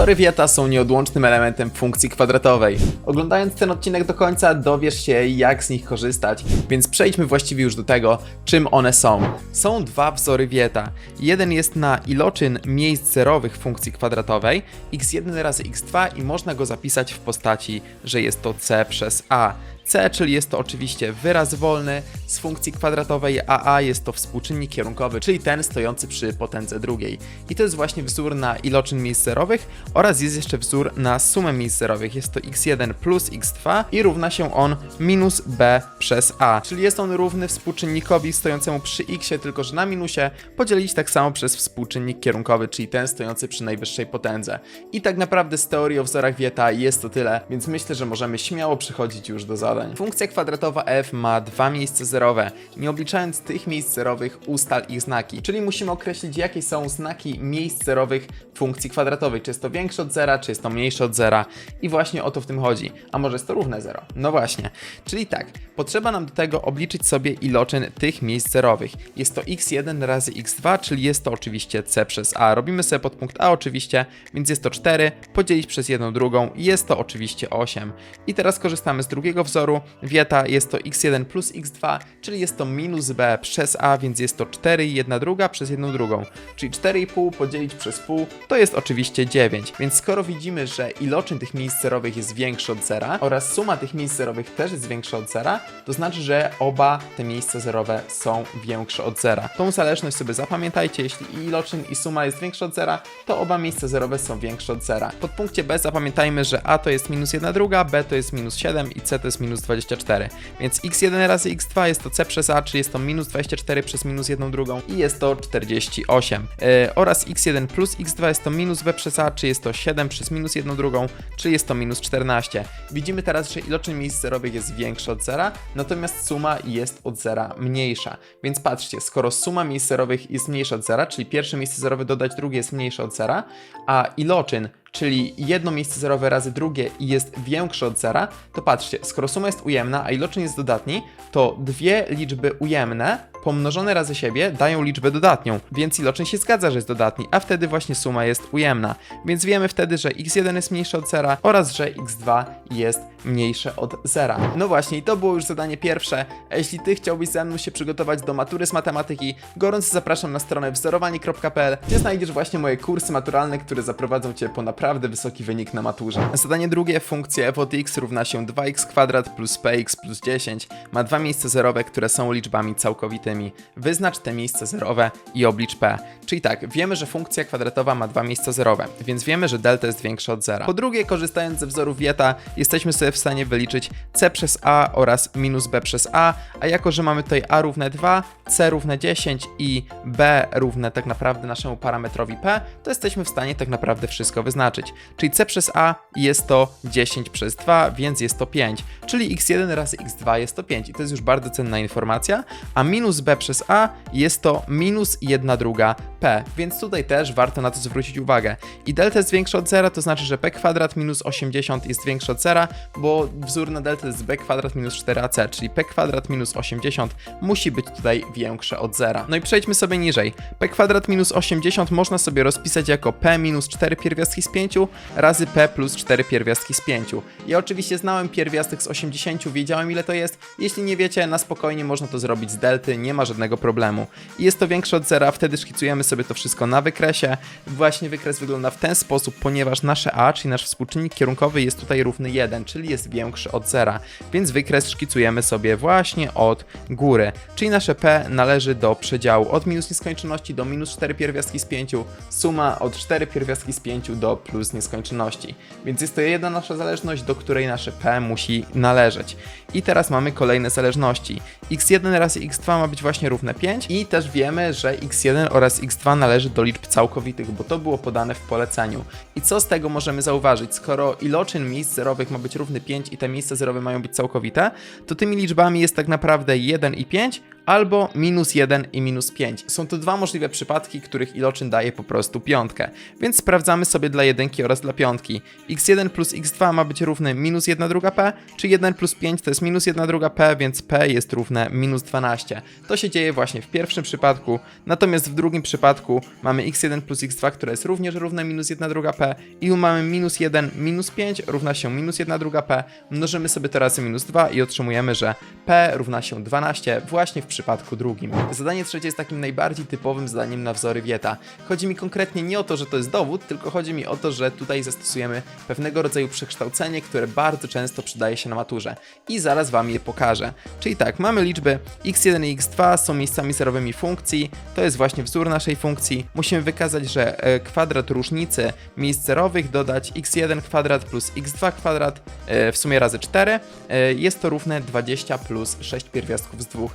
Wzory Wieta są nieodłącznym elementem funkcji kwadratowej. Oglądając ten odcinek do końca dowiesz się jak z nich korzystać, więc przejdźmy właściwie już do tego, czym one są. Są dwa wzory Wieta. Jeden jest na iloczyn miejsc zerowych funkcji kwadratowej x1 razy x2 i można go zapisać w postaci, że jest to c przez a. C, czyli jest to oczywiście wyraz wolny z funkcji kwadratowej, a a jest to współczynnik kierunkowy, czyli ten stojący przy potędze drugiej. I to jest właśnie wzór na iloczyn miejsc zerowych oraz jest jeszcze wzór na sumę miejsc zerowych. Jest to x1 plus x2 i równa się on minus b przez a, czyli jest on równy współczynnikowi stojącemu przy x, tylko że na minusie podzielić tak samo przez współczynnik kierunkowy, czyli ten stojący przy najwyższej potędze. I tak naprawdę z teorii o wzorach Wieta jest to tyle, więc myślę, że możemy śmiało przechodzić już do zadań. Funkcja kwadratowa f ma dwa miejsca zerowe. Nie obliczając tych miejsc zerowych, ustal ich znaki, czyli musimy określić, jakie są znaki miejsc zerowych funkcji kwadratowej. Czy jest to większe od zera, czy jest to mniejsze od zera. I właśnie o to w tym chodzi. A może jest to równe zero? No właśnie. Czyli tak, potrzeba nam do tego obliczyć sobie iloczyn tych miejsc zerowych. Jest to x1 razy x2, czyli jest to oczywiście c przez a. Robimy sobie podpunkt a oczywiście, więc jest to 4, podzielić przez jedną drugą jest to oczywiście 8. I teraz korzystamy z drugiego wzoru. Wieta jest to x1 plus x2, czyli jest to minus b przez a, więc jest to 4 i 1 druga przez jedną drugą. Czyli 4,5 podzielić przez pół to jest oczywiście 9. Więc skoro widzimy, że iloczyn tych miejsc zerowych jest większy od zera oraz suma tych miejsc zerowych też jest większa od zera, to znaczy, że oba te miejsca zerowe są większe od zera. Tą zależność sobie zapamiętajcie, jeśli i iloczyn i suma jest większa od zera, to oba miejsca zerowe są większe od zera. Pod punkcie B zapamiętajmy, że a to jest minus 1 druga, b to jest minus 7 i c to jest minus 24. Więc x1 razy x2 jest to c przez a, czyli jest to minus 24 przez minus 1 drugą i jest to 48. Yy, oraz x1 plus x2 jest to minus b przez a, czyli jest to 7 przez minus 1 drugą, czyli jest to minus 14. Widzimy teraz, że iloczyn miejsc zerowych jest większy od zera, natomiast suma jest od zera mniejsza. Więc patrzcie, skoro suma miejsc zerowych jest mniejsza od zera, czyli pierwsze miejsce zerowe dodać drugie jest mniejsze od zera, a iloczyn czyli jedno miejsce zerowe razy drugie i jest większe od zera, to patrzcie, skoro suma jest ujemna, a iloczyn jest dodatni, to dwie liczby ujemne pomnożone razy siebie dają liczbę dodatnią, więc iloczyn się zgadza, że jest dodatni, a wtedy właśnie suma jest ujemna. Więc wiemy wtedy, że x1 jest mniejsze od zera oraz że x2 jest mniejsze od zera. No właśnie, i to było już zadanie pierwsze. A jeśli ty chciałbyś ze mną się przygotować do matury z matematyki, gorąco zapraszam na stronę wzorowanie.pl, gdzie znajdziesz właśnie moje kursy maturalne, które zaprowadzą cię po naprawdę wysoki wynik na maturze. Zadanie drugie, funkcja f od x równa się 2x kwadrat plus px plus 10 ma dwa miejsca zerowe, które są liczbami całkowitymi. Wyznacz te miejsca zerowe i oblicz p. Czyli tak, wiemy, że funkcja kwadratowa ma dwa miejsca zerowe, więc wiemy, że delta jest większa od zera. Po drugie, korzystając ze wzorów Wieta, jesteśmy sobie w stanie wyliczyć c przez a oraz minus b przez a, a jako, że mamy tutaj a równe 2, c równe 10 i b równe tak naprawdę naszemu parametrowi p, to jesteśmy w stanie tak naprawdę wszystko wyznaczyć. Czyli c przez a jest to 10 przez 2, więc jest to 5, czyli x1 razy x2 jest to 5 i to jest już bardzo cenna informacja, a minus b przez a jest to minus 1 druga p, więc tutaj też warto na to zwrócić uwagę. I delta jest większa od zera, to znaczy, że p kwadrat minus 80 jest większy od zera, bo wzór na delta jest b kwadrat minus 4ac, czyli p kwadrat minus 80 musi być tutaj większe od zera. No i przejdźmy sobie niżej. p kwadrat minus 80 można sobie rozpisać jako p minus 4 pierwiastki z 5 razy p plus 4 pierwiastki z 5. Ja oczywiście znałem pierwiastek z 80, wiedziałem ile to jest. Jeśli nie wiecie, na spokojnie można to zrobić z delty, nie ma żadnego problemu. I jest to większe od zera, wtedy szkicujemy sobie to wszystko na wykresie. Właśnie wykres wygląda w ten sposób, ponieważ nasze a, czyli nasz współczynnik kierunkowy jest tutaj równy 1, czyli jest większy od zera. Więc wykres szkicujemy sobie właśnie od góry. Czyli nasze p należy do przedziału od minus nieskończoności do minus 4 pierwiastki z 5, suma od 4 pierwiastki z 5 do plus nieskończoności. Więc jest to jedna nasza zależność, do której nasze p musi należeć. I teraz mamy kolejne zależności. x1 razy x2 ma być właśnie równe 5 i też wiemy, że x1 oraz x2 należy do liczb całkowitych, bo to było podane w poleceniu. I co z tego możemy zauważyć? Skoro iloczyn miejsc zerowych ma być równy 5 i te miejsca zerowe mają być całkowite, to tymi liczbami jest tak naprawdę 1 i 5, albo minus 1 i minus 5. Są to dwa możliwe przypadki, których iloczyn daje po prostu piątkę. Więc sprawdzamy sobie dla jedynki oraz dla piątki. x1 plus x2 ma być równy minus 1 druga p, czy 1 plus 5 to jest minus 1 druga p, więc p jest równe minus 12. To się dzieje właśnie w pierwszym przypadku, natomiast w drugim przypadku mamy x1 plus x2, które jest również równe minus 1 druga p i mamy minus 1 minus 5 równa się minus 1 druga p, mnożymy sobie to razy minus 2 i otrzymujemy, że p równa się 12 właśnie w przypadku drugim. Zadanie trzecie jest takim najbardziej typowym zadaniem na wzory Wieta. Chodzi mi konkretnie nie o to, że to jest dowód, tylko chodzi mi o to, że tutaj zastosujemy pewnego rodzaju przekształcenie, które bardzo często przydaje się na maturze. I zaraz Wam je pokażę. Czyli tak, mamy liczby x1 i x2 są miejscami zerowymi funkcji, to jest właśnie wzór naszej funkcji. Musimy wykazać, że e, kwadrat różnicy miejsc zerowych dodać x1 kwadrat plus x2 kwadrat e, w sumie razy 4 e, jest to równe 20 plus 6 pierwiastków z 2.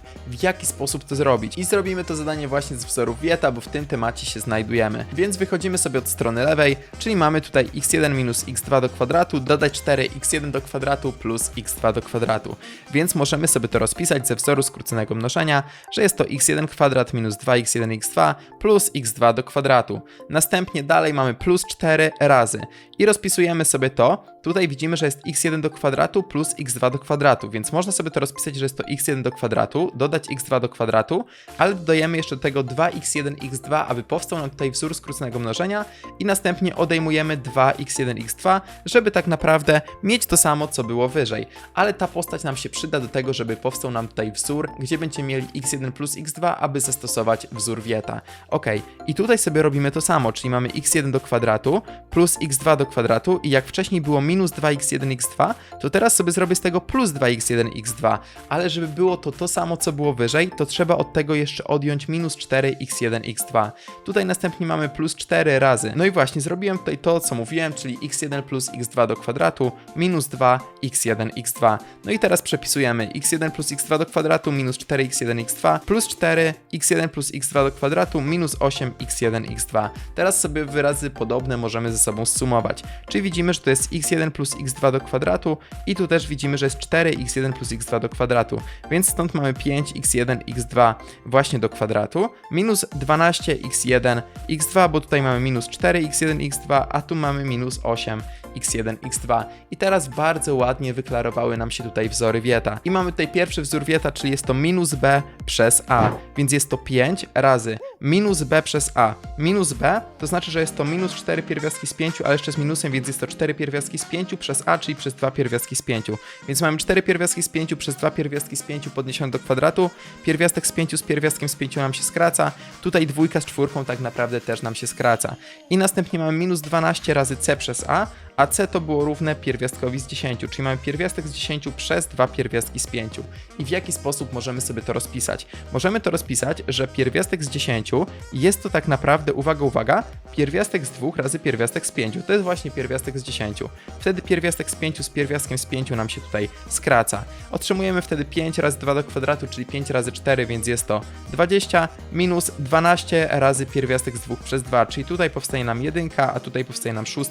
Jaki sposób to zrobić? I zrobimy to zadanie właśnie z wzorów Wieta, bo w tym temacie się znajdujemy. Więc wychodzimy sobie od strony lewej, czyli mamy tutaj x1 minus x2 do kwadratu, dodać 4 x1 do kwadratu plus x2 do kwadratu. Więc możemy sobie to rozpisać ze wzoru skróconego mnożenia, że jest to x1 kwadrat minus 2x1 x2 plus x2 do kwadratu. Następnie dalej mamy plus 4 razy i rozpisujemy sobie to. Tutaj widzimy, że jest x1 do kwadratu plus x2 do kwadratu, więc można sobie to rozpisać, że jest to x1 do kwadratu, dodać x2 do kwadratu, ale dodajemy jeszcze do tego 2x1 x2, aby powstał nam tutaj wzór skróconego mnożenia i następnie odejmujemy 2x1 x2, żeby tak naprawdę mieć to samo, co było wyżej. Ale ta postać nam się przyda do tego, żeby powstał nam tutaj wzór, gdzie będziemy mieli x1 plus x2, aby zastosować wzór Wieta. Ok, i tutaj sobie robimy to samo, czyli mamy x1 do kwadratu plus x2 do kwadratu i jak wcześniej było minus 2x1 x2, to teraz sobie zrobię z tego plus 2x1 x2, ale żeby było to to samo, co było wyżej, to trzeba od tego jeszcze odjąć minus 4x1 x2. Tutaj następnie mamy plus 4 razy. No i właśnie, zrobiłem tutaj to, co mówiłem, czyli x1 plus x2 do kwadratu minus 2x1 x2. No i teraz przepisujemy x1 plus x2 do kwadratu minus 4x1 x2 plus 4 x1 plus x2 do kwadratu minus 8x1 x2. Teraz sobie wyrazy podobne możemy ze sobą zsumować. Czyli widzimy, że to jest x1 plus x2 do kwadratu i tu też widzimy, że jest 4x1 plus x2 do kwadratu. Więc stąd mamy 5x1 x2 właśnie do kwadratu minus 12x1 x2, bo tutaj mamy minus 4x1 x2, a tu mamy minus 8 x1, x2. I teraz bardzo ładnie wyklarowały nam się tutaj wzory Wieta. I mamy tutaj pierwszy wzór Wieta, czyli jest to minus b przez a, więc jest to 5 razy minus b przez a. Minus b to znaczy, że jest to minus 4 pierwiastki z 5, ale jeszcze z minusem, więc jest to 4 pierwiastki z 5 przez a, czyli przez 2 pierwiastki z 5. Więc mamy 4 pierwiastki z 5 przez 2 pierwiastki z 5 podniesione do kwadratu. Pierwiastek z 5 z pierwiastkiem z 5 nam się skraca. Tutaj dwójka z czwórką tak naprawdę też nam się skraca. I następnie mamy minus 12 razy c przez a, a c to było równe pierwiastkowi z 10, czyli mamy pierwiastek z 10 przez 2 pierwiastki z 5. I w jaki sposób możemy sobie to rozpisać? Możemy to rozpisać, że pierwiastek z 10 jest to tak naprawdę, uwaga, uwaga, pierwiastek z 2 razy pierwiastek z 5. To jest właśnie pierwiastek z 10. Wtedy pierwiastek z 5 z pierwiastkiem z 5 nam się tutaj skraca. Otrzymujemy wtedy 5 razy 2 do kwadratu, czyli 5 razy 4, więc jest to 20 minus 12 razy pierwiastek z 2 przez 2, czyli tutaj powstaje nam 1, a tutaj powstaje nam 6,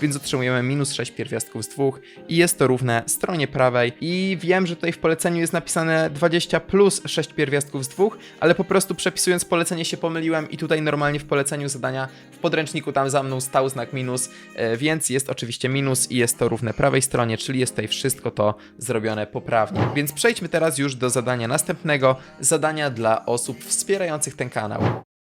więc otrzymujemy minus 6 pierwiastków z 2 i jest to równe stronie prawej. I wiem, że tutaj w poleceniu jest napisane 20 plus 6 pierwiastków z 2, ale po prostu przepisując polecenie się pomyliłem i tutaj normalnie w poleceniu zadania w podręczniku tam za mną stał znak minus, e, więc jest oczywiście minus i jest to równe prawej stronie, czyli jest tutaj wszystko to zrobione poprawnie. Więc przejdźmy teraz już do zadania następnego, zadania dla osób wspierających ten kanał.